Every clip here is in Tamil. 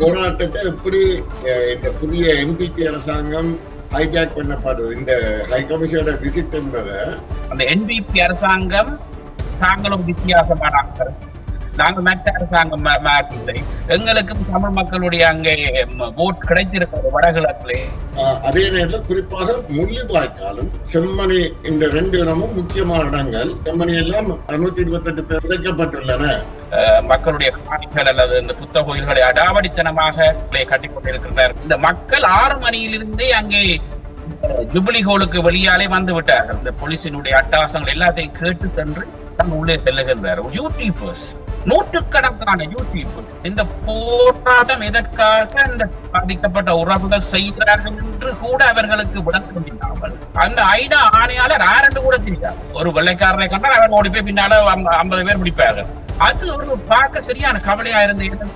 போராட்டத்தை எப்படி இந்த புதிய என்பிபி அரசாங்கம் ஹைஜாக் பண்ணப்படுது இந்த ஹை கமிஷனோட விசிட் என்பதை அந்த என்பிபி அரசாங்கம் தாங்களும் வித்தியாசமான ஆட்கள். நாங்கள் மற்ற அரசாங்கம் மா- மாற்றில்லை எங்களுக்கும் தமிழ் மக்களுடைய அங்கே ஓட் கிடைத்திருக்கிறது வடகிழக்கிலே. அதே நேரத்தில் குறிப்பாக முள்ளிவாய்க்காலும் செம்மணி இந்த ரெண்டு இடமும் முக்கியமான இடங்கள். செம்மணி எல்லாம் அறுநூத்தி இருபத்தெட்டு பேர் விதைக்கப்பட்டுள்ளன மக்களுடைய காணிகள் அல்லது இந்த புத்த கோயில்களை அடாவடித்தனமாக கட்டிக் கொண்டிருக்கின்றனர். இந்த மக்கள் ஆறு மணியிலிருந்தே அங்கே ஜூபிலி ஹோலுக்கு வெளியாலே வந்து விட்டார்கள். இந்த போலீசினுடைய அட்டகாசங்கள் எல்லாத்தையும் கேட்டு சென்று தான் உள்ளே செல்லுகின்றார் யூடியூபர்ஸ் நூற்றுக்கணக்கான யூடியூபர்ஸ் இந்த போராட்டம் எதற்காக இந்த பாதிக்கப்பட்ட உறவுகள் செய்கிறார்கள் என்று கூட அவர்களுக்கு விளக்கமில்லாமல் அந்த ஐநா ஆணையாளர் ஆரண்டு கூட தெரியாது. ஒரு வெள்ளைக்காரரை கண்டால் அவர் ஓடி போய் பின்னால ஐம்பது பேர் பிடிப்பார்கள். அது ஒரு பார்க்க சரியான கவலையா இருந்தது.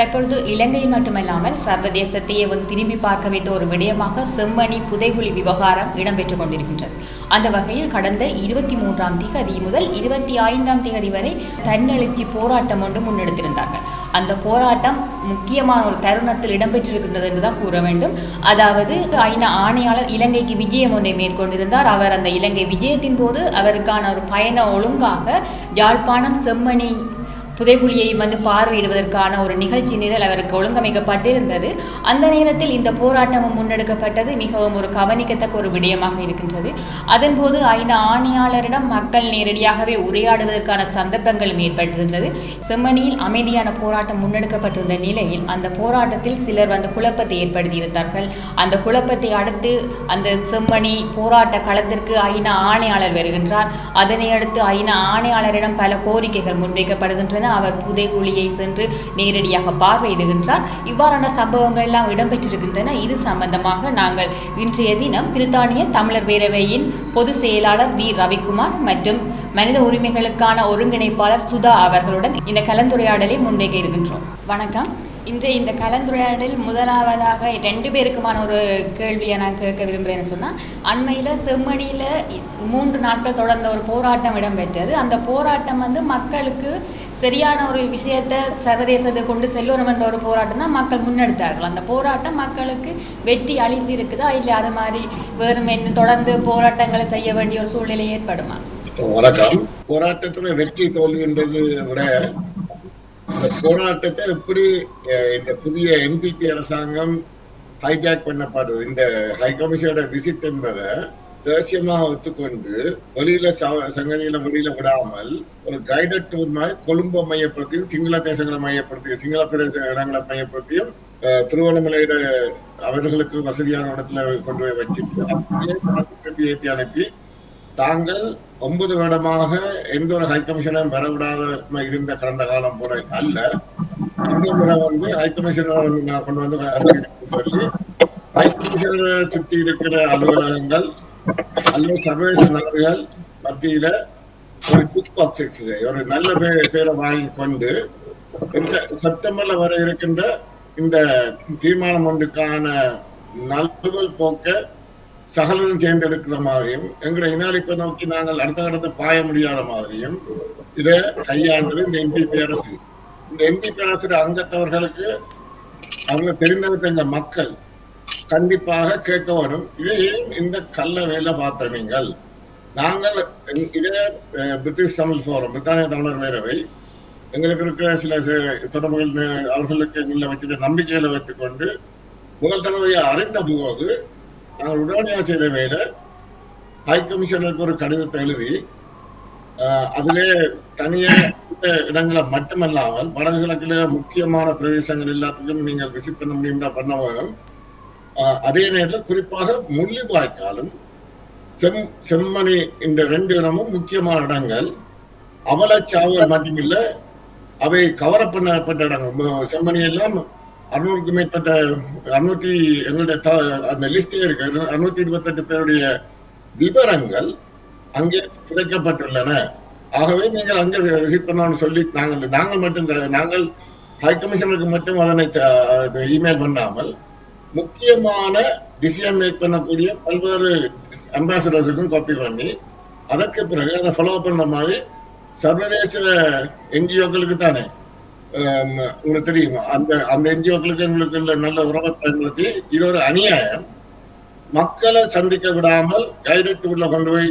தற்பொழுது இலங்கையில் மட்டுமல்லாமல் சர்வதேசத்தையே வந்து திரும்பி பார்க்க வைத்த ஒரு விடயமாக செம்மணி புதைகுழி விவகாரம் இடம்பெற்றுக் கொண்டிருக்கின்றது. அந்த வகையில் கடந்த இருபத்தி மூன்றாம் திகதி முதல் இருபத்தி ஐந்தாம் திகதி வரை தன்னெழுச்சி போராட்டம் ஒன்று முன்னெடுத்திருந்தார்கள். அந்த போராட்டம் முக்கியமான ஒரு தருணத்தில் இடம்பெற்றிருக்கின்றது என்றுதான் கூற வேண்டும். அதாவது ஐநா ஆணையாளர் இலங்கைக்கு விஜயம் ஒன்றை மேற்கொண்டிருந்தார். அவர் அந்த இலங்கை விஜயத்தின் போது அவருக்கான ஒரு பயண ஒழுங்காக யாழ்ப்பாணம் செம்மணி புதைகுழியை வந்து பார்வையிடுவதற்கான ஒரு நிகழ்ச்சி நிரல் அவருக்கு ஒழுங்கமைக்கப்பட்டிருந்தது. அந்த நேரத்தில் இந்த போராட்டமும் முன்னெடுக்கப்பட்டது. மிகவும் ஒரு கவனிக்கத்தக்க ஒரு விடயமாக இருக்கின்றது. அதன்போது ஐநா ஆணையாளரிடம் மக்கள் நேரடியாகவே உரையாடுவதற்கான சந்தர்ப்பங்களும் ஏற்பட்டிருந்தது செம்மணியில் அமைதியான போராட்டம் முன்னெடுக்கப்பட்டிருந்த நிலையில் அந்த போராட்டத்தில் சிலர் வந்து குழப்பத்தை ஏற்படுத்தியிருந்தார்கள். அந்த குழப்பத்தை அடுத்து அந்த செம்மணி போராட்ட களத்திற்கு ஐநா ஆணையாளர் வருகின்றார். அதனை அடுத்து ஐநா ஆணையாளரிடம் பல கோரிக்கைகள் முன்வைக்கப்படுகின்றன. அவர் புதைகுழியை சென்று நேரடியாக பார்வையிடுகின்றார். இவ்வாறான சம்பவங்கள் எல்லாம் இடம்பெற்றிருக்கின்றன. இது சம்பந்தமாக நாங்கள் இன்றைய தினம் பிரித்தானிய தமிழர் பேரவையின் பொதுச் செயலாளர் வி. ரவிக்குமார் மற்றும் மனித உரிமைகளுக்கான ஒருங்கிணைப்பாளர் சுதா அவர்களுடன் இந்த கலந்துரையாடலை முன்வைக்க இருக்கின்றோம். வணக்கம். இன்றைய இந்த கலந்துரையாடலில் முதலாவதாக ரெண்டு பேருக்குமான ஒரு கேள்வியை நான் கேட்க விரும்புகிறேன்னு சொன்னால் அண்மையில் செம்மணியில் மூன்று நாட்கள் தொடர்ந்த ஒரு போராட்டம் இடம்பெற்றது. அந்த போராட்டம் வந்து மக்களுக்கு சரியான ஒரு விஷயத்தை சர்வதேசத்தை கொண்டு செல்லணும் என்ற ஒரு போராட்டம் தான் மக்கள் முன்னெடுத்தார்கள். அந்த போராட்டம் மக்களுக்கு வெற்றி அளித்து இருக்குதா இல்லை அது மாதிரி வெறும் என்ன தொடர்ந்து போராட்டங்களை செய்ய வேண்டிய ஒரு சூழ்நிலை ஏற்படுமா? வணக்கம். போராட்டத்தில் வெற்றி தோல்வின்றது விட இந்த போராட்டத்தை எப்படி இந்த புதிய எம்பிபி அரசாங்கம் ஹைஜாக் பண்ணப்படுது இந்த ஹை கமிஷனோட விசிட் என்பதை ரகசியமாக ஒத்துக்கொண்டு வெளியில ச- சங்கதியில வெளியில விடாமல் ஒரு கைடட் டூர் மாதிரி கொழும்பை மையப்படுத்தியும் சிங்கள தேசங்களை மையப்படுத்தியும் சிங்கள பிரதேச இடங்களை மையப்படுத்தியும் திருவண்ணாமலையோட அவர்களுக்கு வசதியான இடத்துல கொண்டு போய் வச்சுட்டு அப்படியே ஏற்றி அனுப்பி தாங்கள் ஒன்பது வருடமாக எந்த ஒரு ஹை கமிஷனும் பெறவிடாத இருந்த கடந்த காலம் போல அல்ல. இந்த முறை வந்து ஹை கமிஷனர் வந்து நான் கொண்டு வந்து சொல்லி ஹை கமிஷனரை சுற்றி இருக்கிற அலுவலகங்கள் அல்லது சர்வதேச நாடுகள் மத்தியில ஒரு கிக் பாக்ஸ் எக்ஸசைஸ் ஒரு நல்ல பே- பேரை வாங்கி கொண்டு இந்த செப்டம்பர்ல வர இருக்கின்ற இந்த தீர்மானம் ஒன்றுக்கான நல்புகள் போக்க சகலரும் தேர்ந்தெடுக்கிற மாதிரியும் எங்களை இனாலிப்பை நோக்கி நாங்கள் அடுத்த கடத்தை பாய முடியாத மாதிரியும் இதை கையாண்டது இந்த எம்பிபி அரசு. இந்த எம்பிபி அரசு அங்கத்தவர்களுக்கு அவர்கள் தெரிந்தவை தெரிந்த மக்கள் கண்டிப்பாக கேட்க வேணும். இதை ஏன் இந்த கள்ள வேலை பார்த்த நீங்கள்? நாங்கள் இதே பிரிட்டிஷ் தமிழ் ஃபோரம் பிரித்தானிய தமிழர் பேரவை எங்களுக்கு இருக்கிற சில தொடர்புகள் அவர்களுக்கு எங்களை வச்சிருக்க நம்பிக்கையில வைத்துக்கொண்டு முதல் தடவையை அறிந்த போது நாங்கள் உடனடியாக செய்த வேலை ஹை கமிஷனருக்கு ஒரு கடிதத்தை எழுதி அதிலே தனிய இடங்களை மட்டுமல்லாமல் வடகிழக்கில் முக்கியமான பிரதேசங்கள் எல்லாத்துக்கும் நீங்கள் விசிட் பண்ண முடியும்னா பண்ண வேணும் அதே நேரத்தில் குறிப்பாக முள்ளிவாய்க்காலும் செம் செம்மணி இந்த ரெண்டு இடமும் முக்கியமான இடங்கள் அவலச்சாவுகள் மட்டுமில்லை அவை கவர் பண்ணப்பட்ட இடங்கள் செம்மணி எல்லாம் அறுநூறுக்கு மேற்பட்ட அறுநூத்தி எங்களுடைய அந்த லிஸ்டே இருக்கு அறுநூத்தி இருபத்தெட்டு பேருடைய விவரங்கள் அங்கே புதைக்கப்பட்டுள்ளன ஆகவே நீங்கள் அங்கே விசிட் பண்ணணும்னு சொல்லி நாங்கள் நாங்கள் மட்டும் கிடையாது. நாங்கள் ஹை கமிஷனருக்கு மட்டும் அதனை இமெயில் பண்ணாமல் முக்கியமான டிசிஷன் மேக் பண்ணக்கூடிய பல்வேறு அம்பாசடர்ஸுக்கும் காப்பி பண்ணி அதற்கு பிறகு அதை ஃபாலோ பண்ண மாதிரி சர்வதேச என்ஜிஓக்களுக்கு தானே உங்களுக்கு தெரியும்? அந்த அந்த என்ஜிஓக்களுக்கு எங்களுக்கு உள்ள நல்ல உறவை பயன்படுத்தி இது ஒரு அநியாயம். மக்களை சந்திக்க விடாமல் கைடட் டூர்ல கொண்டு போய்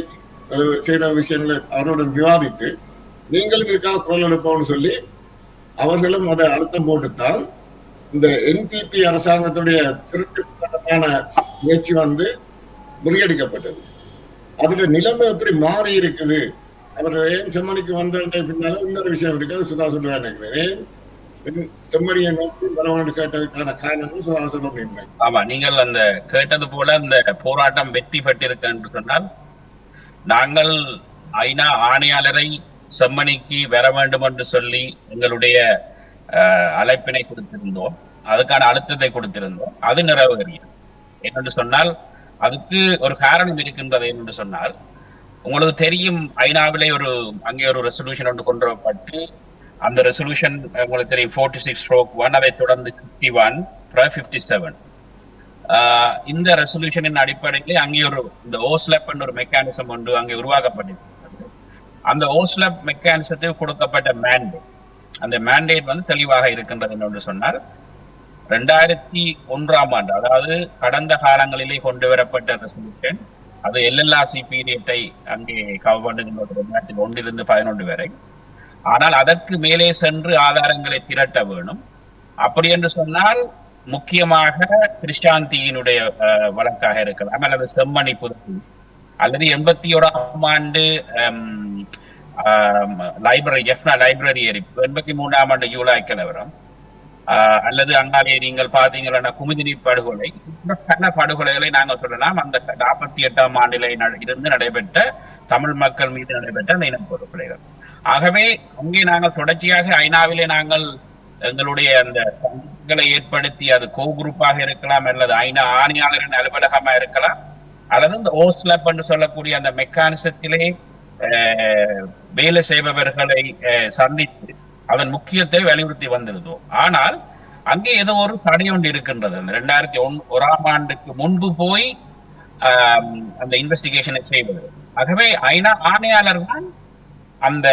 செய்கிற செய்த விஷயங்களை அவருடன் விவாதித்து நீங்களும் இருக்காக குரல் எடுப்போம்னு சொல்லி அவர்களும் அதை அழுத்தம் போட்டுத்தான் இந்த என்பிபி அரசாங்கத்துடைய திருட்டுத்தனமான முயற்சி வந்து முறியடிக்கப்பட்டது. அதுல நிலைமை எப்படி மாறி இருக்குது அவர் ஏன் செம்மணிக்கு வந்த பின்னால இன்னொரு விஷயம் இருக்கு. அது சுதா சொல்லுவா நினைக்கிறேன். செம்மணியை நோக்கி வரவேண்டு கேட்டதுக்கான காரணம் சுதா சொல்ல முடியும் ஆமா நீங்கள் அந்த கேட்டது போல அந்த போராட்டம் வெற்றி பெற்றிருக்க என்று சொன்னால் நாங்கள் ஐநா ஆணையாளரை செம்மணிக்கு வர வேண்டும் என்று சொல்லி எங்களுடைய அஹ், அழைப்பினை கொடுத்திருந்தோம். அதுக்கான அழுத்தத்தை கொடுத்திருந்தோம். அது நிறைவேறியது. என்னென்று சொன்னால் அதுக்கு ஒரு காரணம் இருக்கின்றது என்று சொன்னால் உங்களுக்கு தெரியும் ஐநாவிலே ஒரு அங்கே ஒரு ரெசல்யூஷன் ஒன்று கொண்டு வரப்பட்டு அந்த ரெசல்யூஷன் உங்களுக்கு தெரியும் ஃபோர்ட்டி சிக்ஸ் ஸ்ட்ரோக் ஒன் அதை தொடர்ந்து ஃபிஃப்டி ஒன் ஃபிஃப்டி செவன் இந்த ரெசல்யூஷனின் அடிப்படையில் அங்கே ஒரு இந்த ஓஸ்லப் ஒரு மெக்கானிசம் ஒன்று அங்கே உருவாக்கப்பட்டிருக்கிறது. அந்த ஓஸ்லப் மெக்கானிசத்துக்கு கொடுக்கப்பட்ட மேண்டேட் அந்த மேண்டேட் வந்து தெளிவாக இருக்கின்றது என்று சொன்னார். ரெண்டாயிரத்தி ஒன்றாம் ஆண்டு அதாவது கடந்த காலங்களிலே கொண்டு வரப்பட்ட ரெசல்யூஷன் அது எல்எல்ஆர்சி பீரியட்டை அங்கே கவர்மெண்ட் ரெண்டாயிரத்தி ஒன்றிலிருந்து பதினொன்று வரை. ஆனால் அதற்கு மேலே சென்று ஆதாரங்களை திரட்ட வேணும். அப்படி என்று சொன்னால் முக்கியமாக கிருஷாந்தியினுடைய அஹ், வழக்காக இருக்கலாம் அல்லது செம்மணி புதுப்பு அல்லது எண்பத்தி ஓராம் ஆண்டு லைப்ரரி எஃப்னா லைப்ரரி எரிப்பு எண்பத்தி மூணாம் ஆண்டு ஜூலை கலவரம் அல்லது அண்ணாவே நீங்கள் பார்த்தீங்கன்னா குமுதினி படுகொலை பல படுகொலைகளை நாங்கள் சொல்லலாம். அந்த நாற்பத்தி எட்டாம் ஆண்டில இருந்து நடைபெற்ற தமிழ் மக்கள் மீது நடைபெற்ற அந்த இனப்படுகொலைகள் ஆகவே அங்கே நாங்கள் தொடர்ச்சியாக ஐநாவிலே நாங்கள் எங்களுடைய அந்த சந்திப்புகளை ஏற்படுத்தி அது கோ குரூப்பாக இருக்கலாம் அல்லது ஐநா ஆணையாளரின் அலுவலகமா இருக்கலாம் அல்லது இந்த ஓஸ்லப் என்று சொல்லக்கூடிய அந்த மெக்கானிசத்திலே வேலை செய்பவர்களை அஹ், சந்தித்து அதன் முக்கியத்தை வலியுறுத்தி வந்திருந்தோம். ஆனால் அங்கே ஏதோ ஒரு தடை ஒன்று இருக்கின்றது. அந்த ரெண்டாயிரத்தி ஒன் ஒராம் ஆண்டுக்கு முன்பு போய் அந்த இன்வெஸ்டிகேஷனை செய்வது ஆகவே ஐநா ஆணையாளர் தான் அந்த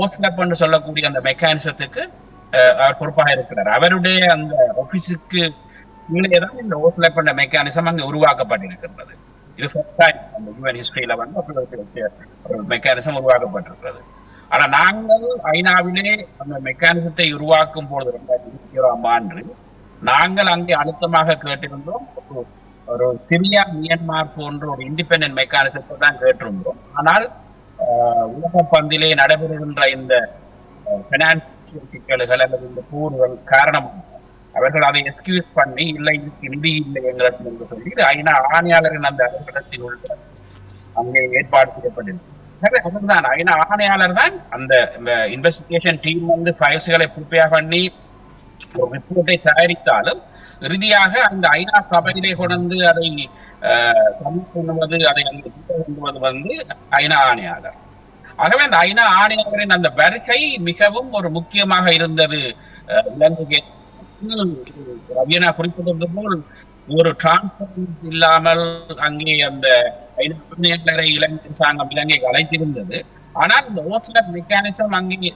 ஓஸ்லப் என்று சொல்லக்கூடிய அந்த மெக்கானிசத்துக்கு பொறுப்பாக இருக்கிறார். அவருடைய அந்த ஆபீஸுக்கு கீழே தான் இந்த ஓஸ்லப் என்ற மெக்கானிசம் அங்கே உருவாக்கப்பட்டிருக்கின்றது. இது ஃபர்ஸ்ட் டைம் அந்த யூஎன் ஹிஸ்டரியில வந்து அப்படி ஒரு மெக்கானிசம் உருவாக்கப்பட்டிருக்கிறது. ஆனா நாங்கள் ஐநாவிலே அந்த மெக்கானிசத்தை உருவாக்கும் பொழுது ரெண்டாயிரத்தி இருபத்தி ஓராம் ஆண்டு நாங்கள் அங்கே அழுத்தமாக கேட்டிருந்தோம். ஒரு- சிரியா மியான்மார் போன்ற ஒரு இண்டிபெண்டன்ட் மெக்கானிசத்தை தான் கேட்டிருந்தோம். ஆனால் உலக பந்திலே நடைபெறுகின்ற இந்த பினான்சியல் சிக்கல்கள் அல்லது இந்த கூறுகள் காரணமாக அவர்கள் அதை எக்ஸ்கியூஸ் பண்ணி இல்லை இதுக்கு நிதி இல்லை எங்களுக்கு என்று சொல்லி ஐநா ஆணையாளரின் அந்த அலுவலகத்தில் உள்ள அங்கே ஏற்பாடு செய்யப்பட்டிருக்கிறது அதுதான் ஆணையாளர் தான் அந்த இன்வெஸ்டிகேஷன் டீம் வந்து ஃபைல்ஸ்களை ப்ரிப்பேர் பண்ணி ஒரு ரிப்போர்ட்டை தயாரித்தாலும் இறுதியாக அந்த ஐநா சபையிலே கொண்டு அதை பண்ணுவது அதை கொண்டுவது வந்து ஐநா ஆணையாளர் ஆகவே அந்த ஐநா ஆணையாளரின் அந்த வருகை மிகவும் ஒரு முக்கியமாக இருந்தது இலங்கைக்கு ரவியனா குறிப்பிட்டது போல் ஒரு டிரான்ஸ்பரன்ஸ் இல்லாமல் அங்கே அந்த இலங்கை அரசாங்கம் அழைத்திருந்தது ஆனால் இந்த ஓஸ்லர் மெக்கானிசம் அங்கே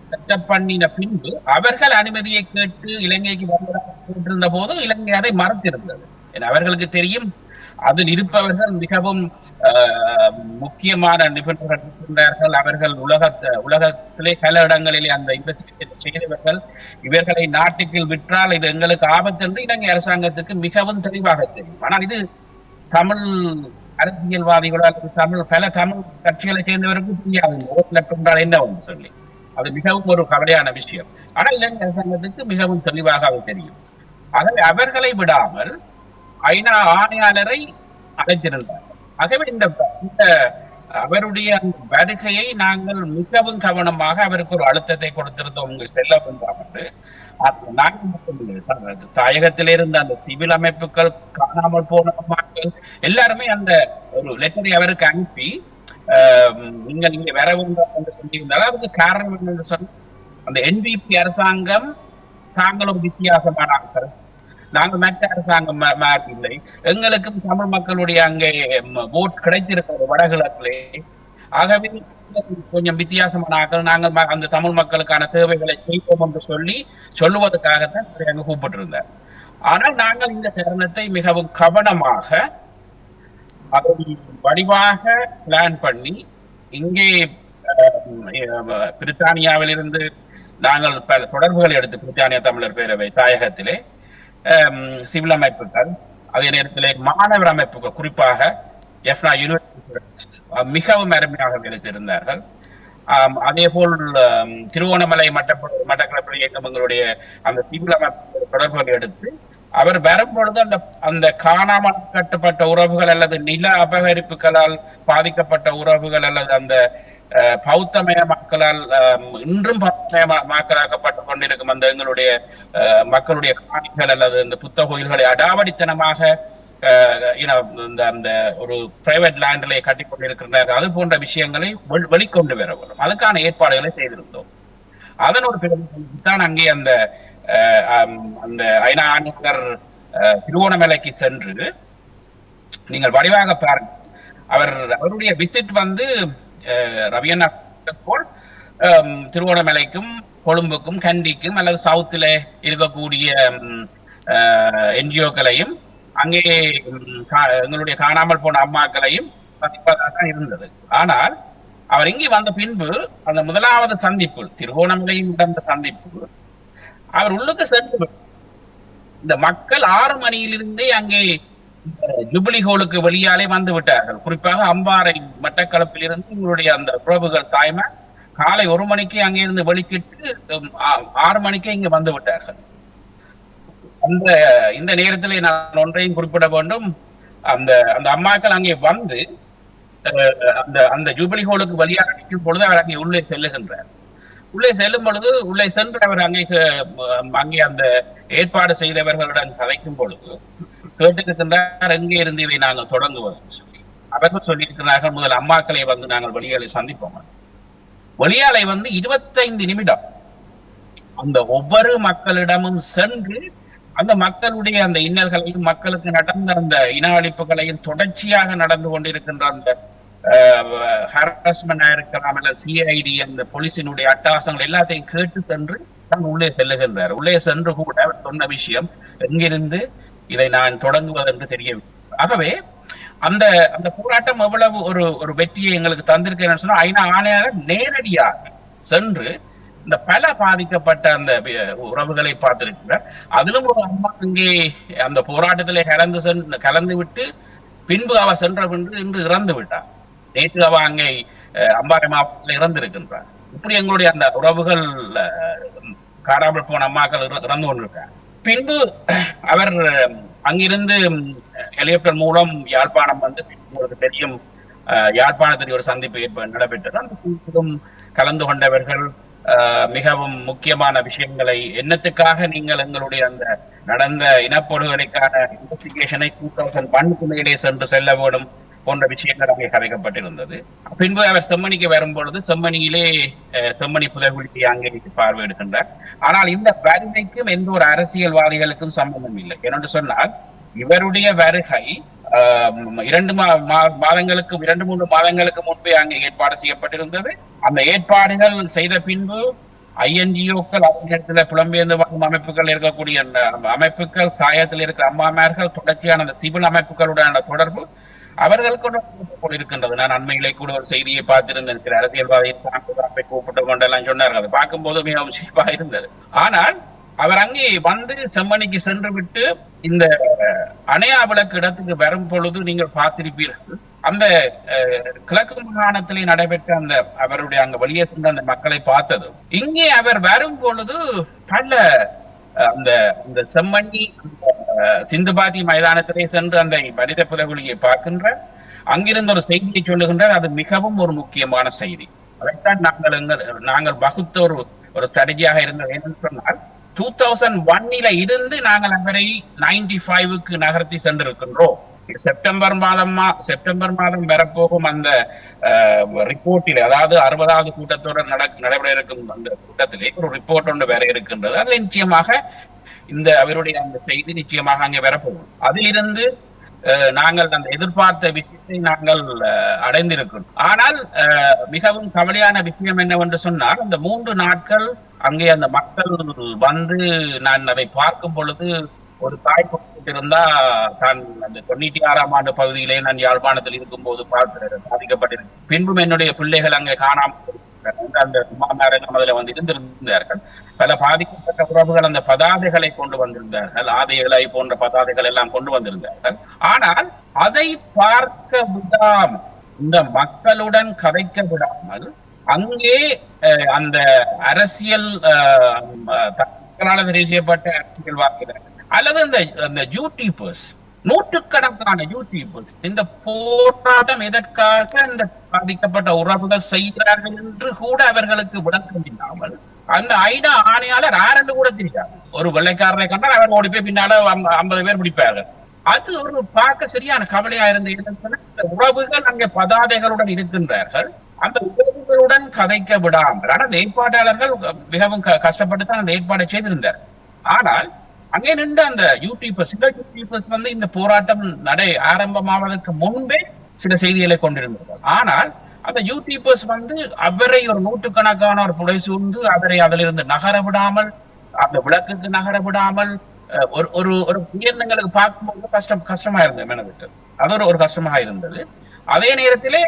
செட்டப் பண்ணின பின்பு அவர்கள் அனுமதியை கேட்டு இலங்கைக்கு வருவதாக கேட்டிருந்த போது இலங்கை அதை மறுத்திருந்தது அவர்களுக்கு தெரியும் அதில் இருப்பவர்கள் மிகவும் முக்கியமான நிபுணர்கள் இருக்கின்றார்கள் அவர்கள் உலகத்த உலகத்திலே பல இடங்களிலே அந்த இன்வெஸ்டிகேஷன் செய்தவர்கள் இவர்களை நாட்டுக்கு விற்றால் இது எங்களுக்கு ஆபத்து என்று இலங்கை அரசாங்கத்துக்கு மிகவும் தெளிவாக தெரியும் ஆனால் இது தமிழ் அரசியல்வாதிகளோ அல்லது தமிழ் பல தமிழ் கட்சிகளை சேர்ந்தவருக்கு தெரியாது ஓஸ்லெப்ட் என்றால் என்ன ஒன்று சொல்லி. அது மிகவும் ஒரு கவலையான விஷயம். ஆனால் இலங்கை அரசாங்கத்துக்கு மிகவும் தெளிவாக அது தெரியும். ஆகவே அவர்களை விடாமல் ஐநா ஆணையாளரை அழைத்திருந்தார் ஆகவே இந்த இந்த அவருடைய வருகையை நாங்கள் மிகவும் கவனமாக அவருக்கு ஒரு அழுத்தத்தை கொடுத்திருந்தோம். உங்க செல்ல வேண்டாம் என்று. அது இருந்த அந்த சிவில் அமைப்புகள் காணாமல் போன மக்கள் எல்லாருமே அந்த ஒரு லெட்டரை அவருக்கு அனுப்பி நீங்க நீங்க வர வேண்டும் என்று சொல்லியிருந்தாலும் அதுக்கு காரணம் என்ன சொன்ன அந்த என்பிபி அரசாங்கம் தாங்களும் ஒரு வித்தியாசமான ஆட்கள் நாங்கள் மற்ற அரசாங்கம் மாதிரி இல்லை எங்களுக்கும் தமிழ் மக்களுடைய அங்கே ஓட் கிடைத்திருக்கிறது வடகிழக்கிலே. ஆகவே கொஞ்சம் வித்தியாசமான ஆக்கள். நாங்கள் அந்த தமிழ் மக்களுக்கான தேவைகளை செய்வோம் என்று சொல்லி சொல்லுவதற்காகத்தான் அவரை அங்கு கூப்பிட்டிருந்தார். ஆனால் நாங்கள் இந்த தருணத்தை மிகவும் கவனமாக அதை வடிவாக பிளான் பண்ணி இங்கே அஹ், பிரித்தானியாவிலிருந்து நாங்கள் பல தொடர்புகள் எடுத்து பிரித்தானிய தமிழர் பேரவை தாயகத்திலே சிவில் அமைப்புகள் அதே நேரத்திலே மாணவர் அமைப்புகள் குறிப்பாக எஃப்னா யூனிவர்சிட்டி மிகவும் அருமையாக வேலை செய்திருந்தார்கள் அதே போல் திருவோணமலை மட்ட மட்டக்களப்பு இயக்கம் எங்களுடைய அந்த சிவில் அமைப்பு தொடர்புகளை எடுத்து அவர் வரும்பொழுது அந்த அந்த காணாமல் கட்டப்பட்ட உறவுகள் அல்லது நில அபகரிப்புகளால் பாதிக்கப்பட்ட உறவுகள் அல்லது அந்த அஹ், பௌத்தமய மக்களால் இன்றும் பௌத்தமய மக்களாக்கப்பட்டு கொண்டிருக்கும் அந்த எங்களுடைய அஹ், மக்களுடைய காணிகள் அல்லது இந்த புத்த கோயில்களை அடாவடித்தனமாக இந்த அந்த ஒரு பிரைவேட் லேண்ட்ல கட்டி கொண்டிருக்கின்றனர் அது போன்ற விஷயங்களை வெளிக்கொண்டு வர வேண்டும். அதுக்கான ஏற்பாடுகளை செய்திருந்தோம். அதன் ஒரு தான் அங்கே அந்த அந்த ஐநா ஆணையர் திருவோணமலைக்கு சென்று நீங்கள் வடிவாக பாருங்க அவர் அவருடைய விசிட் வந்து அஹ், ரவியண்ணா போல் திருவோணமலைக்கும் கொழும்புக்கும் கண்டிக்கும் அல்லது சவுத்தில் இருக்கக்கூடிய என்ஜிஓக்களையும் அங்கே எங்களுடைய காணாமல் போன அம்மாக்களையும் சந்திப்பதாக இருந்தது. ஆனால் அவர் இங்கே வந்த பின்பு அந்த முதலாவது சந்திப்பு திருகோணமலையில் நடந்த சந்திப்பு அவர் உள்ளுக்கு சென்று இந்த மக்கள் ஆறு மணியிலிருந்தே அங்கே ஜூபிலி ஹோலுக்கு வெளியாலே வந்து விட்டார்கள். குறிப்பாக அம்பாறை மட்டக்களப்பிலிருந்து உங்களுடைய அந்த உறவுகள் தாய்மார் காலை ஒரு மணிக்கு அங்கே இருந்து வெளிக்கிட்டு ஆறு மணிக்கே இங்க வந்து விட்டார்கள். அந்த இந்த நேரத்தில் நான் ஒன்றையும் குறிப்பிட வேண்டும். அந்த அந்த அம்மாக்கள் அங்கே வந்து அந்த அந்த ஜூபிலி ஹோலுக்கு வழியாக நிற்கும் பொழுது அவர் அங்கே உள்ளே செல்லுகின்றார். உள்ளே செல்லும் பொழுது உள்ளே சென்று அவர் அங்கே அங்கே அந்த ஏற்பாடு செய்தவர்களுடன் கதைக்கும் பொழுது கேட்டிருக்கின்றார் எங்கே இருந்து இதை நாங்கள் தொடங்குவது சொல்லி. அவர்கள் சொல்லியிருக்கிறார்கள் முதல் அம்மாக்களை வந்து நாங்கள் வெளியாலை சந்திப்போம். வெளியாலை வந்து இருபத்தைந்து நிமிடம் அந்த ஒவ்வொரு மக்களிடமும் சென்று அந்த மக்களுடைய அந்த இன்னல்களையும் மக்களுக்கு நடந்த அந்த இன அழிப்புகளையும் தொடர்ச்சியாக நடந்து கொண்டிருக்கின்ற அந்த ஹராஸ்மெண்ட் இருக்கலாம் அல்ல சிஐடி அந்த போலீசினுடைய அட்டகாசங்கள் எல்லாத்தையும் கேட்டு சென்று தான் உள்ளே செல்லுகின்றார். உள்ளே சென்று கூட அவர் சொன்ன விஷயம் எங்கிருந்து இதை நான் தொடங்குவதென்று தெரியவில்லை. ஆகவே அந்த அந்த போராட்டம் எவ்வளவு ஒரு ஒரு வெற்றியை எங்களுக்கு தந்திருக்கேன்னு சொன்னா ஐநா ஆணையாளர் நேரடியாக சென்று இந்த பல பாதிக்கப்பட்ட அந்த உறவுகளை பார்த்திருக்கிறார் அதிலும் ஒரு அம்மா இங்கே அந்த போராட்டத்திலே கலந்து சென்று கலந்து விட்டு பின்பு அவ சென்ற பின்பு இன்று இறந்து விட்டார் நேற்று அவ அங்கே அம்பாறை மாவட்டத்தில் இறந்திருக்கின்றார் இப்படி எங்களுடைய அந்த உறவுகள் காணாமல் போன அம்மாக்கள் இற- இறந்து கொண்டிருக்கார் பின்பு அவர் அங்கிருந்து ஹெலிகாப்டர் மூலம் யாழ்ப்பாணம் வந்து உங்களுக்கு தெரியும் அஹ், யாழ்ப்பாணத்தில் ஒரு சந்திப்பு ஏற்ப நடைபெற்றது. அந்த சந்திப்பிலும் கலந்து கொண்டவர்கள் மிகவும் முக்கியமான விஷயங்களை என்னத்துக்காக நீங்கள் எங்களுடைய அந்த நடந்த இனப்படுகொலைக்கான இன்வெஸ்டிகேஷனை டூ தௌசண்ட் ஒன்னுக்கு மேலே சென்று செல்ல வேண்டும் போன்ற விஷயங்கள் அங்கே கதைக்கப்பட்டிருந்தது பின்பு அவர் செம்மணிக்கு வரும்பொழுது செம்மணியிலே செம்மணி புதைகுழியை அங்கே பார்வையிடுகின்றார். ஆனால் இந்த வருகைக்கும் எந்த ஒரு அரசியல்வாதிகளுக்கும் சம்பந்தம் இல்லை. என்னென்று சொன்னால் இவருடைய வருகை இரண்டு மா- மா- மாதங்களுக்கு இரண்டு மூன்று மாதங்களுக்கு முன்பே அங்கே ஏற்பாடு செய்யப்பட்டிருந்தது. அந்த ஏற்பாடுகள் செய்த பின்பு ஐஎன்ஜிஓக்கள் அறிஞர்கள புலம்பெயர்ந்து வாழும் அமைப்புகள் இருக்கக்கூடிய அந்த அமைப்புகள் தாயத்தில் இருக்கிற அம்மாமார்கள் தொடர்ச்சியான அந்த சிவில் அமைப்புகளுடனான தொடர்பு அவர்களுக்கு இருக்கின்றது நான் அண்மையிலே கூட ஒரு செய்தியை பார்த்திருந்தேன். சில அரசியல்வாதியை கூப்பிட்டு கொண்டெல்லாம் சொன்னார்கள். அதை பார்க்கும்போது மிகவும் சிரிப்பாக இருந்தது. ஆனால் அவர் அங்கே வந்து செம்மணிக்கு சென்று விட்டு இந்த அணையா விளக்கு இடத்துக்கு வரும் பொழுது நீங்கள் பார்த்திருப்பீர்கள். அந்த அஹ், கிழக்கு மாகாணத்திலே நடைபெற்ற அந்த அவருடைய அங்க வெளியே சென்ற அந்த மக்களை பார்த்தது இங்கே அவர் வரும் பொழுது பல அந்த அந்த செம்மணி அஹ், சிந்துபாதி மைதானத்திலே சென்று அந்த மனித புதகுலியை பார்க்கின்ற அங்கிருந்து ஒரு செய்தியை சொல்லுகின்றார். அது மிகவும் ஒரு முக்கியமான செய்தி. அதைத்தான் நாங்கள் எங்கள் நாங்கள் வகுத்த ஒரு ஒரு ஸ்ட்ராட்டஜியாக இருந்தது. என்னன்னு சொன்னால் டூ தௌசண்ட் ஒன்னில இருந்து நாங்கள் அவரை நைன்டி ஃபைவுக்கு நகர்த்தி சென்றிருக்கின்றோம். செப்டம்பர் மாதமா செப்டம்பர் மாதம் வரப்போகும் அந்த ரிப்போர்ட்டில் அதாவது அறுபதாவது கூட்டத்தோட நடக்க நடைபெற இருக்கும் அந்த கூட்டத்திலே ஒரு ரிப்போர்ட் ஒன்று வேற இருக்கின்றது. அதில் நிச்சயமாக இந்த அவருடைய அந்த செய்தி நிச்சயமாக அங்கே வரப்போகும். அதிலிருந்து நாங்கள் அந்த எதிர்பார்த்த விஷயத்தை நாங்கள் அடைந்திருக்கிறோம். ஆனால் மிகவும் கவலையான விஷயம் என்னவென்று சொன்னால் அந்த மூன்று நாட்கள் அங்கே அந்த மக்கள் வந்து நான் அதை பார்க்கும் பொழுது ஒரு தாய் இருந்தா தான் அந்த தொண்ணூற்றி ஆறாம் ஆண்டு பகுதியிலே நான் யாழ்ப்பாணத்தில் இருக்கும்போது பார்த்து பாதிக்கப்பட்டிருக்கேன் பின்பும் என்னுடைய பிள்ளைகள் அங்கே காணாமல் போயிருக்கிறார்கள். அந்த மாநகரம் அதில் வந்து இருந்திருந்தார்கள். பல பாதிக்கப்பட்ட உறவுகள் அந்த பதாதைகளை கொண்டு வந்திருந்தார்கள். ஆதைகளை போன்ற பதாதைகள் எல்லாம் கொண்டு வந்திருந்தார்கள். ஆனால் அதை பார்க்க விடாமல் இந்த மக்களுடன் கதைக்க விடாமல் அங்கே அந்த அரசியல் அஹ், அஹ், தங்களால் தெரிவு அரசியல்வாதிகள் அல்லது அந்த அந்த ஜூ டீப்பர்ஸ் நூற்றுக்கணக்கான யூடியூபர்ஸ் இந்த போராட்டம் எதற்காக இந்த பாதிக்கப்பட்ட உறவுகள் செய்கிறார்கள் என்று கூட அவர்களுக்கு விளக்கம் இல்லாமல் அந்த ஐநா ஆணையாளர் ஆரண்டு கூட தெரியாது. ஒரு வெள்ளைக்காரரை கண்டால் அவர் ஓடி போய் பின்னால ஐம்பது பேர் பிடிப்பார்கள். அது ஒரு பார்க்க சரியான கவலையா இருந்த உறவுகள் அங்கே பதாதைகளுடன் இருக்கின்றார்கள். அந்த உறவுகளுடன் கதைக்க விடாமல் ஆனால் ஏற்பாட்டாளர்கள் மிகவும் க- கஷ்டப்பட்டு தான் அந்த ஏற்பாடை செய்திருந்தார். ஆனால் அங்கே நின்று அந்த யூடியூபர்ஸ் சில யூடியூபர்ஸ் வந்து இந்த போராட்டம் நடை ஆரம்பமாவதற்கு முன்பே சில செய்திகளை கொண்டிருந்தார்கள். ஆனால் அந்த யூடியூபர்ஸ் வந்து அவரை ஒரு நூற்றுக்கணக்கான ஒரு புடை சூழ்ந்து அவரை அதிலிருந்து நகர விடாமல் அந்த விளக்குக்கு நகர விடாமல் ஒரு ஒரு ஒரு உயர்ந்தங்களுக்கு பார்க்கும்போது கஷ்டம் கஷ்டமா இருந்தது மெனவிட்டு அது ஒரு ஒரு கஷ்டமாக இருந்தது. அதே நேரத்திலே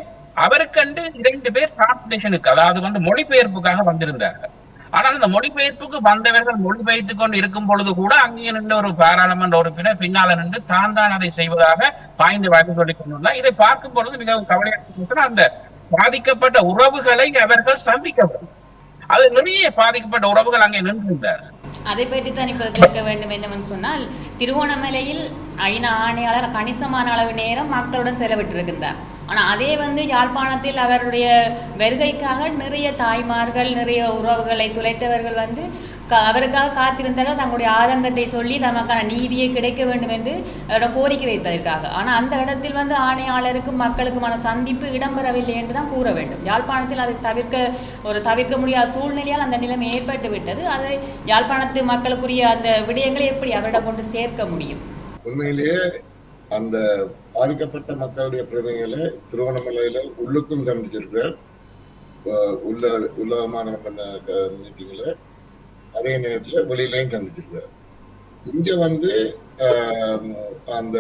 அவருக்கண்டு இரண்டு பேர் டிரான்ஸ்லேஷனுக்கு அதாவது வந்து மொழிபெயர்ப்புக்காக வந்திருந்தார்கள். ஆனால் இந்த மொழிபெயர்ப்புக்கு வந்தவர்கள் மொழிபெயர்த்து கொண்டு இருக்கும் பொழுது கூட அங்கே நின்று ஒரு பாராளுமன்ற உறுப்பினர் பின்னால நின்று தான் தான் அதை செய்வதாக பாய்ந்து வாங்கி சொல்லிக் கொண்டுள்ளார். இதை பார்க்கும் பொழுது மிகவும் கவலையாக அந்த பாதிக்கப்பட்ட உறவுகளை அவர்கள் சந்திக்கவில்லை. அது நிறைய பாதிக்கப்பட்ட உறவுகள் அங்கே நின்றிருந்தார். அதை பற்றி தான் இப்போ கேட்க வேண்டும் என்னவென்று சொன்னால் திருவோணமலையில் ஐநா ஆணையாளர் கணிசமான அளவு நேரம் மக்களுடன் செலவிட்டிருக்கின்றார். ஆனால் அதே வந்து யாழ்ப்பாணத்தில் அவருடைய வருகைக்காக நிறைய தாய்மார்கள் நிறைய உறவுகளை துளைத்தவர்கள் வந்து க- அவருக்காக காத்திருந்தாலும் தங்களுடைய ஆதங்கத்தை சொல்லி தமக்கான நீதியை கிடைக்க வேண்டும் என்று அவரோட கோரிக்கை வைப்பதற்காக. ஆனால் அந்த இடத்தில் வந்து ஆணையாளருக்கும் மக்களுக்குமான சந்திப்பு இடம்பெறவில்லை என்று தான் கூற வேண்டும். யாழ்ப்பாணத்தில் அதை தவிர்க்க ஒரு தவிர்க்க முடியாத சூழ்நிலையால் அந்த நிலைமை ஏற்பட்டு விட்டது. அதை யாழ்ப்பாணத்து மக்களுக்குரிய அந்த விடயங்களை எப்படி அவரிடம் கொண்டு சேர்க்க முடியும்? உண்மையிலேயே அந்த பாதிக்கப்பட்ட மக்களுடைய பிரதிநிதிகளை திருவண்ணாமலையில உள்ளுக்கும் சந்திச்சிருக்கிறார் உள்ள உலகமான மீட்டிங்ல அதே நேரத்துல வெளியிலையும் சந்திச்சிருக்கிறார் இங்க வந்து அந்த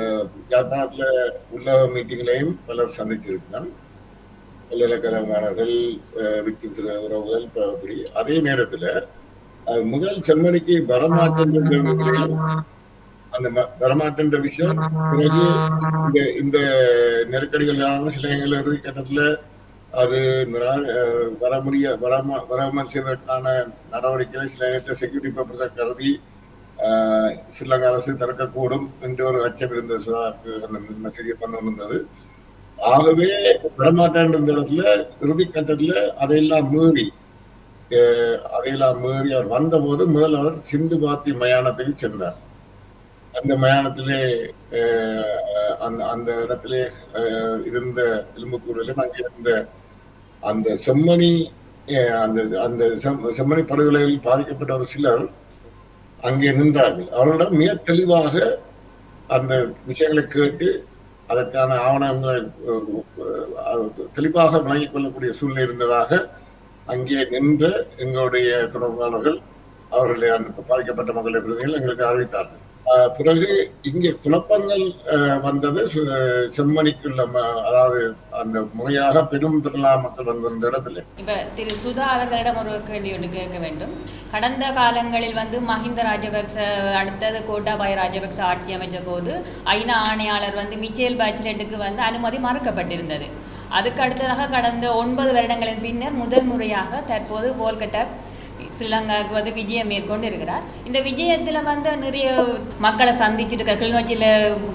யாழ்ப்பாணத்துல உள்ள மீட்டிங்லையும் பலர் சந்திச்சிருக்கிறார் பல்கலைக்கழக மாணவர்கள் விக்டிம் திரு உறவுகள் அப்படி. அதே நேரத்துல முதல் செம்மணிக்கு வரமாட்டேன் அந்த ம- வரமாட்டேன்ற விஷயம். பிறகு இந்த இந்த நெருக்கடிகளான சில எங்கள் இறுதி கட்டத்துல அது வர முடிய வராம வராமல் செய்வதற்கான நடவடிக்கைகளை சில நேரத்தில் செக்யூரிட்டி பர்பஸை கருதி ஆஹ் ஸ்ரீலங்கா அரசு திறக்கக்கூடும் என்ற ஒரு அச்சம் இருந்த சுதாக்கு அந்த செய்தி வந்து ஆகவே வரமாட்டேன் இந்த இடத்துல இறுதி கட்டத்துல அதையெல்லாம் மீறி அஹ் அதையெல்லாம் மீறி அவர் வந்தபோது முதல் அவர் சிந்து பாத்தி மயானத்துக்கு சென்றார். அந்த மயானத்திலே அந்த அந்த இடத்திலே இருந்த எலும்புக்கூடலும் அங்கே இருந்த அந்த செம்மணி அந்த அந்த செம்மணி படுகொலையில் பாதிக்கப்பட்ட ஒரு சிலர் அங்கே நின்றார்கள். அவர்களிடம் மிக தெளிவாக அந்த விஷயங்களை கேட்டு அதற்கான ஆவணங்களை தெளிவாக வழங்கிக் கொள்ளக்கூடிய சூழ்நிலை இருந்ததாக அங்கே நின்ற எங்களுடைய தொடர்பாளர்கள் அவர்களை அந்த பாதிக்கப்பட்ட மக்களை பிரதிகள் எங்களுக்கு அறிவித்தார்கள். பிறகு இங்கே குழப்பங்கள் வந்தது. செம்மணிக்குள்ள அதாவது அந்த முறையாக பெரும் திரளா மக்கள் வந்திருந்த இடத்துல. இப்ப திரு சுதா அவர்களிடம் ஒரு கேள்வி ஒன்று கேட்க வேண்டும். கடந்த காலங்களில் வந்து மஹிந்த ராஜபக்ச அடுத்தது கோட்டாபாய் ராஜபக்ச ஆட்சி அமைச்ச போது ஐநா ஆணையாளர் வந்து மிச்சேல் பேச்சிலெட்டுக்கு வந்து அனுமதி மறுக்கப்பட்டிருந்தது. அதுக்கு அடுத்ததாக கடந்த ஒன்பது வருடங்களின் பின்னர் முதல் முறையாக தற்போது போல்கட்டா ஸ்ரீலங்காவுக்கு வந்து விஜயம் மேற்கொண்டு இருக்கிறார் இந்த விஜயத்தில் வந்து நிறைய மக்களை சந்திச்சுட்டு இருக்க கிளிநொச்சியில்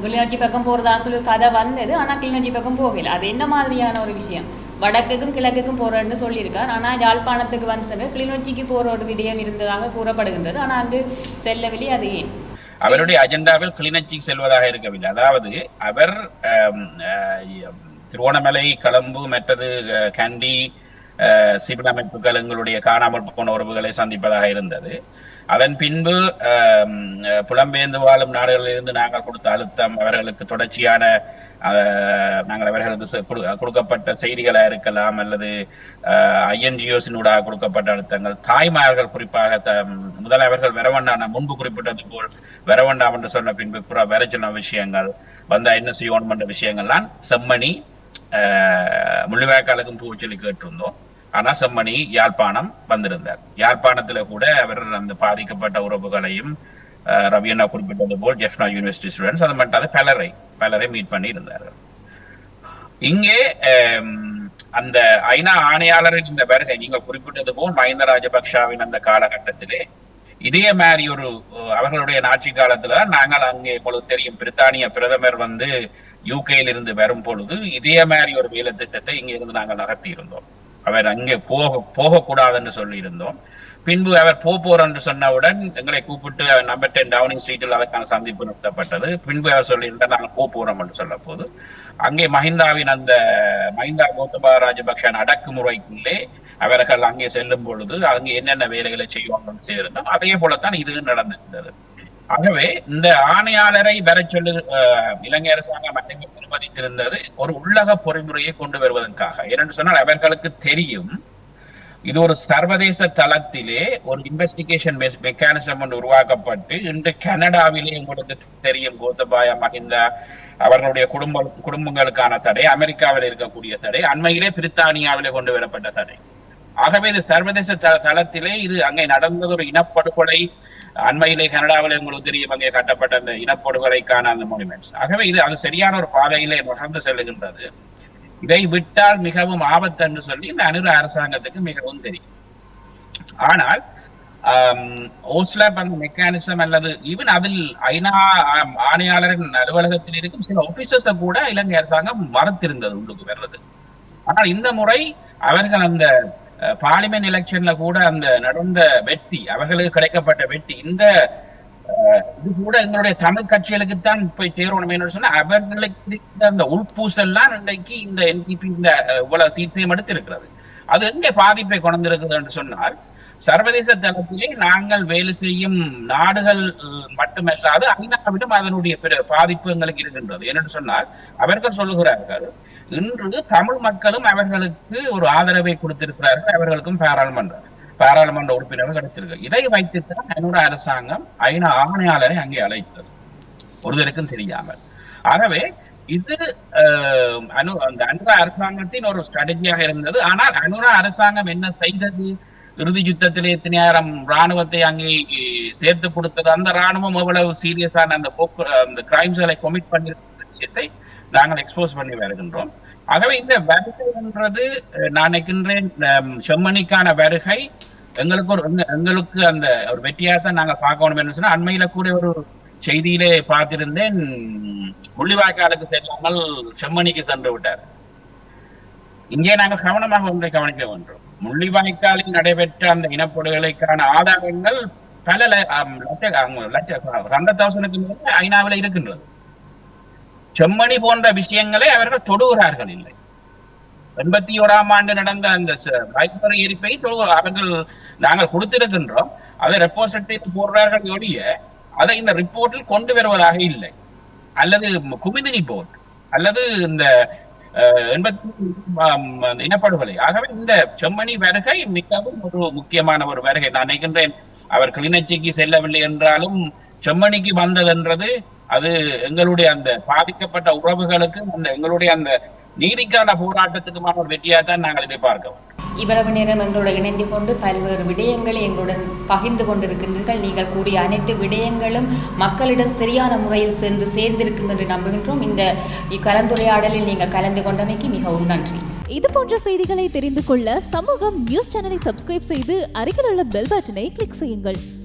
கிளிநொச்சி பக்கம் போகிறதான்னு சொல்லி கதை வந்தது ஆனால் கிளிநொச்சி பக்கம் போகல. அது என்ன மாதிரியான ஒரு விஷயம்? வடக்குக்கும் கிழக்குக்கும் போகிறேன்னு சொல்லியிருக்கார். ஆனால் யாழ்ப்பாணத்துக்கு வந்து சென்று கிளிநொச்சிக்கு போகிற ஒரு விடயம் இருந்ததாக கூறப்படுகின்றது. ஆனால் அங்கு செல்லவில்லை அது ஏன்? அவருடைய அஜெண்டாவில் கிளிநொச்சிக்கு செல்வதாக இருக்கவில்லை. அதாவது அவர் திருவோணமலை கலம்பு மற்றது கண்டி சிவில் அமைப்புகள் எங்களுடைய காணாமல் போன உறவுகளை சந்திப்பதாக இருந்தது. அதன் பின்பு புலம்பெயர்ந்து வாழும் நாடுகளிலிருந்து நாங்கள் கொடுத்த அழுத்தம் அவர்களுக்கு தொடர்ச்சியான நாங்கள் அவர்களுக்கு கொடுக்கப்பட்ட செய்திகளாக இருக்கலாம் அல்லது ஐஎன்ஜிஓஸினூடாக கொடுக்கப்பட்ட அழுத்தங்கள். தாய்மார்கள் குறிப்பாக த- முதல் அவர்கள் வரவேண்டாம் நான் முன்பு குறிப்பிட்டது போல் வரவேண்டாம் என்று சொன்ன பின்பு புற வர சொன்ன விஷயங்கள் வந்த என்ன செய்யணும் என்ற விஷயங்கள்லாம் செம்மணி ஆஹ், முள்ளிவாய்க்காலுக்கும் பூச்சொல்லி கேட்டிருந்தோம். ஆனா செம்மணி யாழ்ப்பாணம் வந்திருந்தார். யாழ்ப்பாணத்துல கூட அவர் அந்த பாதிக்கப்பட்ட உறவுகளையும் ஆஹ், ரவி அண்ணா குறிப்பிட்டது போல் ஜெஃப்னா யூனிவர்சிட்டி ஸ்டூடெண்ட்ஸ் அது மட்டும் பலரை பலரை மீட் பண்ணி இருந்தார்கள் இங்கே அந்த ஐநா ஆணையாளரின் இந்த வருகை நீங்க குறிப்பிட்டது போல் மஹிந்த ராஜபக்ஷவின் அந்த காலகட்டத்திலே இதே மாதிரி ஒரு அவர்களுடைய ஆட்சி காலத்துல நாங்கள் அங்கே உங்களுக்கு தெரியும். பிரித்தானிய பிரதமர் வந்து யூகேல இருந்து வரும் பொழுது இதே மாதிரி ஒரு வேலை திட்டத்தை இங்க இருந்து நாங்கள் நகர்த்தி இருந்தோம். அவர் அங்கே போக போகக்கூடாதுன்னு சொல்லி இருந்தோம் பின்பு அவர் போ போறோம் என்று சொன்னவுடன் எங்களை கூப்பிட்டு அவர் நம்பர் டென் டவுனிங் ஸ்ட்ரீட்டில் அதற்கான சந்திப்பு நடத்தப்பட்டது. பின்பு அவர் சொல்லியிருந்தார் நாங்கள் போ போறோம் என்று சொல்ல போது அங்கே மஹிந்தாவின் அந்த மஹிந்தா கோத்தபா ராஜபக்ஷன் அடக்குமுறைக்குள்ளே அவர்கள் அங்கே செல்லும் பொழுது அங்கே என்னென்ன வேலைகளை செய்வாங்கன்னு செய்திருந்தோம் அதே போலத்தான் இது நடந்திருந்தது. ஆகவே இந்த ஆணையாளரை வர சொல்லு இலங்கை அரசாங்கம் அன்றைக்கு அனுமதித்திருந்தது ஒரு உள்ளக பொறிமுறையை கொண்டு வருவதற்காக. ஏனென்று சொன்னால் அவர்களுக்கு தெரியும் இது ஒரு சர்வதேச தளத்திலே ஒரு இன்வெஸ்டிகேஷன் மெக்கானிசம் ஒன்று உருவாக்கப்பட்டு இன்று கனடாவிலே உங்களுக்கு தெரியும் கோத்தபாய மஹிந்தா அவர்களுடைய குடும்ப குடும்பங்களுக்கான தடை அமெரிக்காவில் இருக்கக்கூடிய தடை அண்மையிலே பிரித்தானியாவிலே கொண்டு வரப்பட்ட தடை. ஆகவே இது சர்வதேச த- தளத்திலே இது அங்கே நடந்தது ஒரு இனப்படுகொலை அண்மையிலே கனடாவில் உங்களுக்கு தெரியும் அங்கே கட்டப்பட்ட அந்த இனப்படுகொலைக்கான அந்த மொனிமெண்ட்ஸ் ஆகவே இது அது சரியான ஒரு பாதையிலே நகர்ந்து செல்லுகின்றது. இதை விட்டால் மிகவும் ஆபத்து என்று சொல்லி இந்த அனுர அரசாங்கத்துக்கு மிகவும் தெரியும். ஆனால் ஓஸ்லாப் அந்த மெக்கானிசம் அல்லது ஈவன் அதில் ஐநா ஆம், ஆணையாளரின் அலுவலகத்தில் இருக்கும் சில ஆபீசர்ஸை கூட இலங்கை அரசாங்கம் மறுத்திருந்தது உள்ளுக்கு வர்றது. ஆனால் இந்த முறை அவர்கள் அந்த பார்லிமெண்ட் எலெக்ஷன்ல கூட அந்த நடந்த வெற்றி அவர்களுக்கு கிடைக்கப்பட்ட வெற்றி இந்த இது கூட எங்களுடைய தமிழ் கட்சிகளுக்குத்தான் போய் சேரணும் சொன்னா அவர்களுக்கு அந்த உள்பூசல்லாம் இன்றைக்கு இந்த என்பிபி இந்த இவ்வளவு சீட்ஸையும் எடுத்திருக்கிறது. அது எங்கே பாதிப்பை கொண்டிருக்கிறது என்று சொன்னால் சர்வதேச தளத்திலே நாங்கள் வேலை செய்யும் நாடுகள் மட்டுமல்லாது ஐநாவிடம் அதனுடைய பிற பாதிப்பு எங்களுக்கு இருக்கின்றது. என்று சொன்னால் அவர்கள் சொல்லுகிறார்கள் இன்று தமிழ் மக்களும் அவர்களுக்கு ஒரு ஆதரவை கொடுத்திருக்கிறார்கள் அவர்களுக்கும் பாராளுமன்றம் பாராளுமன்ற உறுப்பினர்கள் கிடைத்திருக்கு இதை வைத்துத்தான் என்னோட அரசாங்கம் ஐநா ஆணையாளரை அங்கே அழைத்தது. ஒருவருக்கும் தெரியாமல். ஆகவே இது அஹ், அனு அந்த அனுரா அரசாங்கத்தின் ஒரு ஸ்ட்ராட்டஜியாக இருந்தது. ஆனால் அனுரா அரசாங்கம் என்ன செய்தது? இறுதி யுத்தத்திலே எத்தனையாயிரம் ராணுவத்தை அங்கே சேர்த்து கொடுத்தது. அந்த ராணுவம் எவ்வளவு சீரியஸான அந்த போக்கு அந்த கிரைம்ஸ்களை கொமிட் பண்ணிருக்கிற விஷயத்தை நாங்கள் எக்ஸ்போஸ் பண்ணி வருகின்றோம். ஆகவே இந்த வருகை என்றது நான் நினைக்கின்றேன் செம்மணிக்கான வருகை. எங்களுக்கு ஒரு எங்களுக்கு அந்த ஒரு வெற்றியாக தான் நாங்கள் பார்க்கணும் என்று சொன்னா அண்மையில கூட ஒரு செய்தியிலே பார்த்திருந்தேன் முள்ளிவாய்க்காலுக்கு செல்லாமல் செம்மணிக்கு சென்று விட்டார். இங்கே நாங்கள் கவனமாக ஒன்றை கவனிக்க வேண்டும். முள்ளிவாய்க்காலில் நடைபெற்ற அந்த இனப்படுகொலைக்கான ஆதாரங்கள் பல ல- ஆம், லட்ச ஹண்ட்ரட் தௌசண்ட்க்கு ஐநாவில் இருக்கின்றது. செம்மணி போன்ற விஷயங்களை அவர்கள் தொடுகிறார்கள் இல்லை. எண்பத்தி ஓராம் ஆண்டு நடந்த அந்த வாய்ப்பறை எரிப்பை தொடு- அவர்கள் நாங்கள் கொடுத்திருக்கின்றோம். அதை ரெப்போசிட்டிவ் போடுறார்கள் ஒழிய அதை இந்த ரிப்போர்ட்டில் கொண்டு வருவதாக இல்லை. அல்லது குமிதினி போர்ட் அல்லது இந்த எண்பத்தி இனப்படுகொலை. ஆகவே இந்த செம்மணி வருகை மிகவும் ஒரு முக்கியமான ஒரு வருகை. நான் நினைக்கின்றேன் அவர் கிளிநொச்சிக்கு செல்லவில்லை என்றாலும் செம்மணிக்கு வந்ததென்றது அது எங்களுடைய அந்த பாதிக்கப்பட்ட உறவுகளுக்கு அந்த எங்களுடைய அந்த நீதிக்கான போராட்டத்துக்குமான ஒரு வெற்றியாக தான் நாங்கள் இதை பார்க்கிறோம். இவ்வளவு நேரம் எங்களுடன் இணைந்து கொண்டு பல்வேறு விடயங்களை எங்களுடன் பகிர்ந்து கொண்டிருக்கின்றீர்கள். நீங்கள் கூறிய அனைத்து விடயங்களும் மக்களிடம் சரியான முறையில் சென்று சேர்ந்திருக்கும் என்று நம்புகின்றோம். இந்த கலந்துரையாடலில் நீங்கள் கலந்து கொண்டமைக்கு மிகவும் நன்றி. இது போன்ற செய்திகளை தெரிந்து கொள்ள சமூகம் நியூஸ் சேனலை சப்ஸ்கிரைப் செய்து அருகில் உள்ள பெல் பட்டனை கிளிக் செய்யுங்கள்.